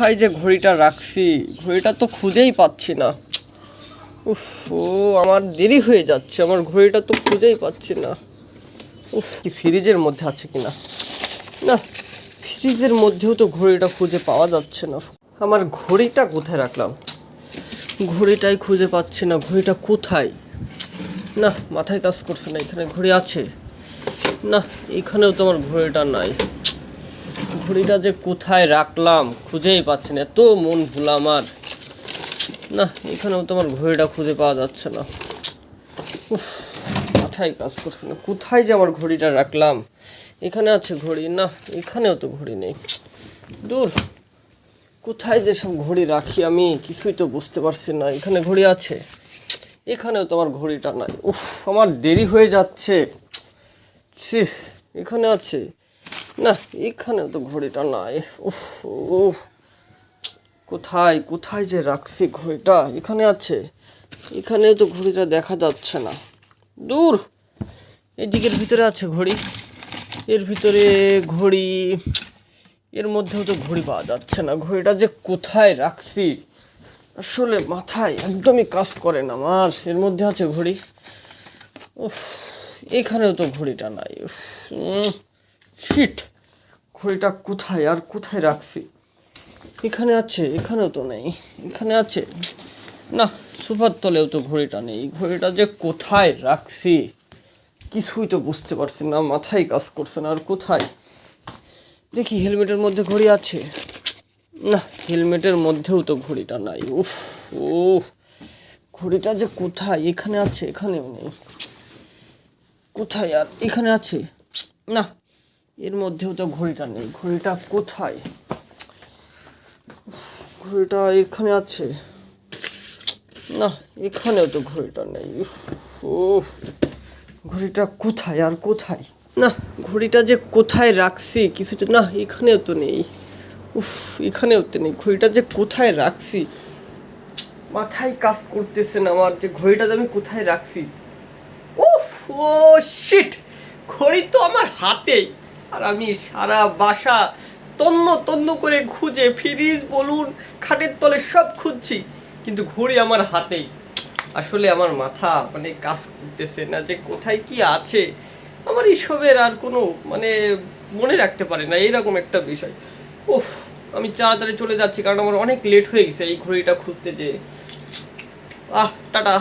কোথায় যে ঘড়িটা রাখছি? ঘড়িটা তো খুঁজেই পাচ্ছি না। উফ, ও, আমার দেরি হয়ে যাচ্ছে। আমার ঘড়িটা তো খুঁজেই পাচ্ছি না। উফ, কি ফ্রিজের মধ্যে আছে কিনা? না না ফ্রিজের মধ্যেও তো ঘড়িটা খুঁজে পাওয়া যাচ্ছে না। আমার ঘড়িটা কোথায় রাখলাম? ঘড়িটাই খুঁজে পাচ্ছি না। ঘড়িটা কোথায়? না, মাথায় কাজ করছে না। এখানে ঘড়ি আছে। না, এখানেও তো আমার ঘড়িটা নাই। ঘড়িটা যে কোথায় রাখলাম খুঁজেই পাচ্ছি না, এত মন ভুলা আমার। না, এখানেও তোমার ঘড়িটা খুঁজে পাওয়া যাচ্ছে না। উফ কাজ করছে না, কোথায় যে আমার ঘড়িটা রাখলাম? এখানে আছে ঘড়ি, না, এখানেও তো ঘড়ি নেই। দূর, কোথায় যে সব ঘড়ি রাখি আমি, কিছুই তো বুঝতে পারছি না, এখানে ঘড়ি আছে। এখানেও তো আমার ঘড়িটা নাই। উফ, আমার দেরি হয়ে যাচ্ছে। ছি, এখানে আছে। না, এখানেও তো ঘড়িটা নাই। উফ উফ। কোথায় কোথায় যে রাখছি ঘড়িটা? এখানে আছে। এখানে তো ঘড়িটা দেখা যাচ্ছে না। দূর! এদিকের ভিতরে আছে ঘড়ি। এর ভিতরে ঘড়ি, এর মধ্যেও তো ঘড়ি পাওয়া যাচ্ছে না। ঘড়িটা যে কোথায় রাখছি? আসলে মাথায় একদমই কাজ করে না আমার। এর মধ্যে আছে ঘড়ি। উফ, এখানেও তো ঘড়িটা নাই। শিট ঘড়িটা কোথায়? আর কোথায় রাখছি? এখানে আছে, এখানেও তো নেই, এখানে আছে। না সুপার তলেও তো ঘড়িটা নেই। ঘড়িটা যে কোথায় রাখছি? কিছুই তো বুঝতে পারছি না, মাথায় কাজ করছে না, আর কোথায়? দেখি, হেলমেটের মধ্যে ঘড়ি আছে? না, হেলমেটের মধ্যেও তো ঘড়িটা নাই। উফ উফ, ঘড়িটা যে কোথায়? এখানে আছে, এখানেও নেই। কোথায় আর এখানে আছে? না এর মধ্যেও তো ঘড়িটা নেই। ঘড়িটা কোথায়? ঘড়িটা এখানে আছে। না, এখানেও তো ঘড়িটা নেই। উফ ঘড়িটা কোথায় আর কোথায়? না, ঘড়িটা যে কোথায় রাখছি কিছু না, এখানেও তো নেই। উফ, এখানেও তো নেই। ঘড়িটা যে কোথায় রাখছি? মাথায় কাজ করতেছে না আমার যে ঘড়িটা আমি কোথায় রাখছি। উফ, ও শিট ঘড়ি তো আমার হাতেই। আর আমি সারা বাসা তন্ন তন্ন করে খুঁজে ফ্রিজ, বলুন, খাটের তলে সব খুঁজছি, কিন্তু ঘড়ি আমার হাতেই। আসলে আমার মাথা মানে কাজ করতেছে না যে কোথায় কি আছে। আমার এইসবের আর কোনো মানে মনে রাখতে পারে না, এইরকম একটা বিষয়। উফ, আমি তাড়াতাড়ি চলে যাচ্ছি, কারণ আমার অনেক লেট হয়ে গেছে এই ঘড়িটা খুঁজতে যে আহ, টাটা।